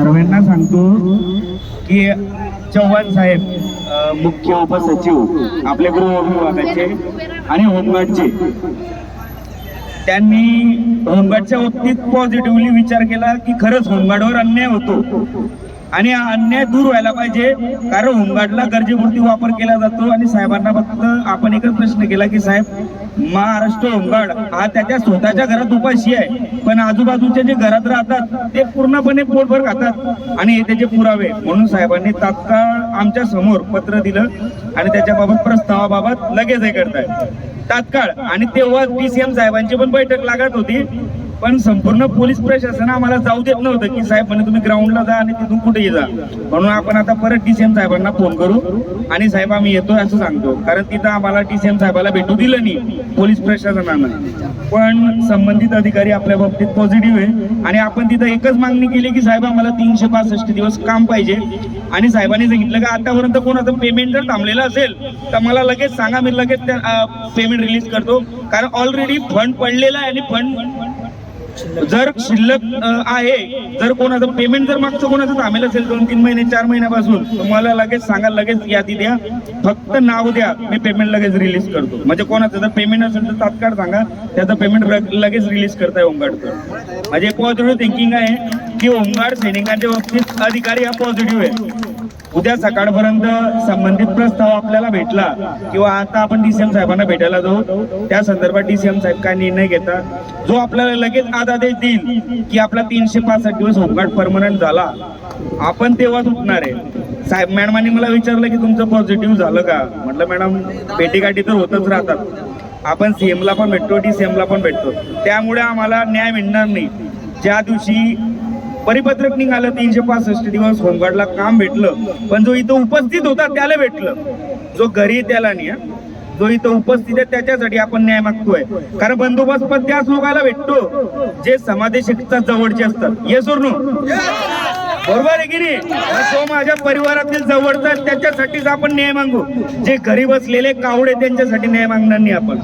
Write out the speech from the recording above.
सर्वांना सांगतो की चव्हाण साहेब मुख्य उपसचिव आपले गृह विभागाचे आणि होमगार्डचे. त्यांनी होमगार्डच्या बाबतीत पॉझिटिव्हली विचार केला की खरंच होमगार्डवर अन्याय होतो. आणि हा अन्याय दूर व्हायला पाहिजे. कारण होमगार्डला गरजेपुरती वापर केला जातो आणि साहेबांना फक्त आपण एकच प्रश्न केला की साहेब महाराष्ट्र होमगार्ड हा त्याच्या स्वतःच्या घरात उपाशी आहे. पण आजूबाजूचे जे घरात राहतात ते पूर्णपणे पोटभर खातात. आणि हे त्याचे पुरावे. म्हणून साहेबांनी तात्काळ आमच्यासमोर पत्र दिलं आणि त्याच्याबाबत प्रस्तावाबाबत लगेच हे करताय तात्काळ. आणि तेव्हा डीसीएम साहेबांची पण बैठक लागत होती. पण संपूर्ण पोलीस प्रशासन आम्हाला जाऊ देत नव्हतं की साहेब म्हणे तुम्ही ग्राउंडला जा आणि तिथून कुठेही जा. म्हणून आपण आता परत डीसीएम साहेबांना फोन करू आणि साहेब आम्ही येतोय असं सांगतो. कारण तिथं आम्हाला डीसीएम साहेबाला भेटू दिलं नाही पोलीस प्रशासनानं. पण संबंधित अधिकारी आपल्या बाबतीत पॉझिटिव्ह आहे. आणि आपण तिथं एकच मागणी केली की साहेब आम्हाला तीनशे पासष्ट दिवस काम पाहिजे. आणि साहेबांनी सांगितलं की आतापर्यंत कोणाचं पेमेंट जर थांबलेलं असेल तर मला लगेच सांगा मी लगेच पेमेंट रिलीज करतो. कारण ऑलरेडी फंड पडलेला आहे आणि फंड जर शिल्लक आहे जर कोणाचं पेमेंट जर मागचं कोणाचं थांबेल असेल दोन तीन महिने चार महिन्यापासून तुम्हाला लगेच सांगा लगेच यादी द्या. फक्त नाव द्या मी पेमेंट लगेच रिलीज करतो. म्हणजे कोणाचं जर पेमेंट असेल तर तात्काळ सांगा त्याचं पेमेंट लगेच रिलीज करताय होमगार्डचं म्हणजे पॉझिटिव्ह थिंकिंग आहे की ओंगाड सैनिकांच्या बाबतीत अधिकारी हा पॉझिटिव्ह आहे. उद्या सकाळपर्यंत संबंधित प्रस्ताव आपल्याला भेटला किंवा आता आपण डीसीएम साहेबांना भेटायला जाऊ त्या संदर्भात डीसीएम साहेब काय निर्णय घेतात जो आपल्याला लगेच आदेश देईल की आपला तीनशे पासष्ट दिवस होमगार्ड परमनंट झाला. आपण तेव्हाच उठणार आहे. साहेब मॅडमांनी मला विचारलं की तुमचं पॉझिटिव्ह झालं का? म्हटलं मॅडम पेटीगाठी तर होतच राहतात. आपण सीएमला पण भेटतो डीसीएमला पण भेटतो. त्यामुळे आम्हाला न्याय मिळणार नाही. ज्या दिवशी परिपत्रक निघालं तीनशे पासष्ट दिवस होमगार्डला काम भेटलं पण जो इथं उपस्थित होता त्याला भेटलं. जो घरी त्याला नाही जो इथं उपस्थित आहे त्याच्यासाठी आपण न्याय मागतोय. कारण बंदोबस्त पण त्याच लोकांना भेटतो. जे समादेशकता जवळचे असतात. ये नो बरोबर आहे की नाही? तो माझ्या परिवारातील जवळचा त्याच्यासाठीच आपण न्याय मागू. जे घरी बसलेले कावडे त्यांच्यासाठी न्याय मागणार नाही आपण.